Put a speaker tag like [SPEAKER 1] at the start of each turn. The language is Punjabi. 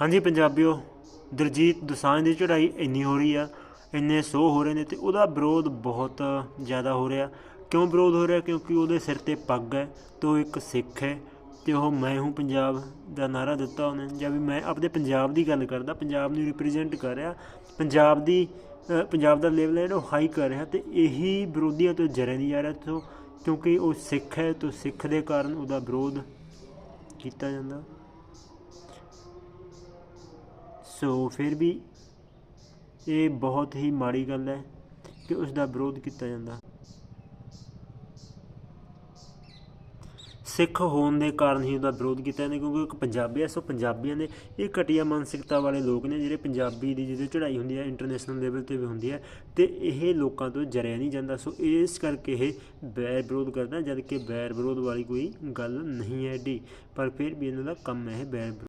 [SPEAKER 1] ਹਾਂਜੀ, ਪੰਜਾਬੀਓ ਦਰਜੀਤ ਦੋਸਾਂਝ ਦੀ ਚੜ੍ਹਾਈ ਇੰਨੀ ਹੋ ਰਹੀ ਆ, ਇੰਨੇ ਸੋ ਹੋ ਰਹੇ ਨੇ ਤੇ ਉਹਦਾ ਵਿਰੋਧ ਬਹੁਤ ਜ਼ਿਆਦਾ ਹੋ ਰਿਹਾ। ਕਿਉਂ ਵਿਰੋਧ ਹੋ ਰਿਹਾ? ਕਿਉਂਕਿ ਉਹਦੇ ਸਿਰ ਤੇ ਪੱਗ ਹੈ ਤੇ ਉਹ ਇੱਕ ਸਿੱਖ ਹੈ ਤੇ ਉਹ ਮੈਂ ਹੂੰ ਪੰਜਾਬ ਦਾ ਨਾਰਾ ਦਿੱਤਾ ਉਹਨੇ, ਜਾਂ ਵੀ ਮੈਂ ਆਪਣੇ ਪੰਜਾਬ ਦੀ ਗੱਲ ਕਰਦਾ, ਪੰਜਾਬ ਨੂੰ ਰਿਪਰੈਜ਼ੈਂਟ ਕਰ ਰਿਹਾ, ਪੰਜਾਬ ਦੀ ਪੰਜਾਬ ਦਾ ਲੈਵਲ ਹੈ ਜਿਹੜਾ ਉਹ ਹਾਈ ਕਰ ਰਿਹਾ ਤੇ ਇਹੀ ਵਿਰੋਧੀਆਂ ਤੋਂ ਜਰੇ ਨਹੀਂ ਜਾ ਰਿਹਾ ਤੋਂ ਕਿਉਂਕਿ ਉਹ ਸਿੱਖ ਹੈ ਤੋਂ ਸਿੱਖ ਦੇ ਕਾਰਨ ਉਹਦਾ ਵਿਰੋਧ ਕੀਤਾ ਜਾਂਦਾ। ਸੋ ਫਿਰ ਵੀ ਇਹ ਬਹੁਤ ਹੀ ਮਾੜੀ ਗੱਲ ਹੈ ਕਿ ਉਸ ਦਾ ਵਿਰੋਧ ਕੀਤਾ ਜਾਂਦਾ। ਸਿੱਖ ਹੋਣ ਦੇ ਕਾਰਨ ਹੀ ਉਹਦਾ ਵਿਰੋਧ ਕੀਤਾ ਜਾਂਦਾ ਕਿਉਂਕਿ ਇੱਕ ਪੰਜਾਬੀ ਹੈ, ਸੋ ਪੰਜਾਬੀਆਂ ਦੇ ਇਹ ਘਟੀਆ ਮਾਨਸਿਕਤਾ ਵਾਲੇ ਲੋਕ ਨੇ ਜਿਹੜੇ ਪੰਜਾਬੀ ਦੀ ਜਦੋਂ ਚੜ੍ਹਾਈ ਹੁੰਦੀ ਹੈ ਇੰਟਰਨੈਸ਼ਨਲ ਲੈਵਲ ਤੇ ਵੀ ਹੁੰਦੀ ਹੈ ਤੇ ਇਹ ਲੋਕਾਂ ਤੋਂ ਜਰਿਆ ਨਹੀਂ ਜਾਂਦਾ। ਸੋ ਇਸ ਕਰਕੇ ਇਹ ਬੈਰ ਵਿਰੋਧ ਕਰਦਾ ਜਦ ਕਿ ਬੈਰ ਵਿਰੋਧ ਵਾਲੀ ਕੋਈ ਗੱਲ ਨਹੀਂ ਹੈ ਏਡੀ, ਪਰ ਫਿਰ ਵੀ ਇਹਨਾਂ ਦਾ ਕੰਮ ਹੈ ਇਹ ਬੈਰ ਵਿਰੋਧ।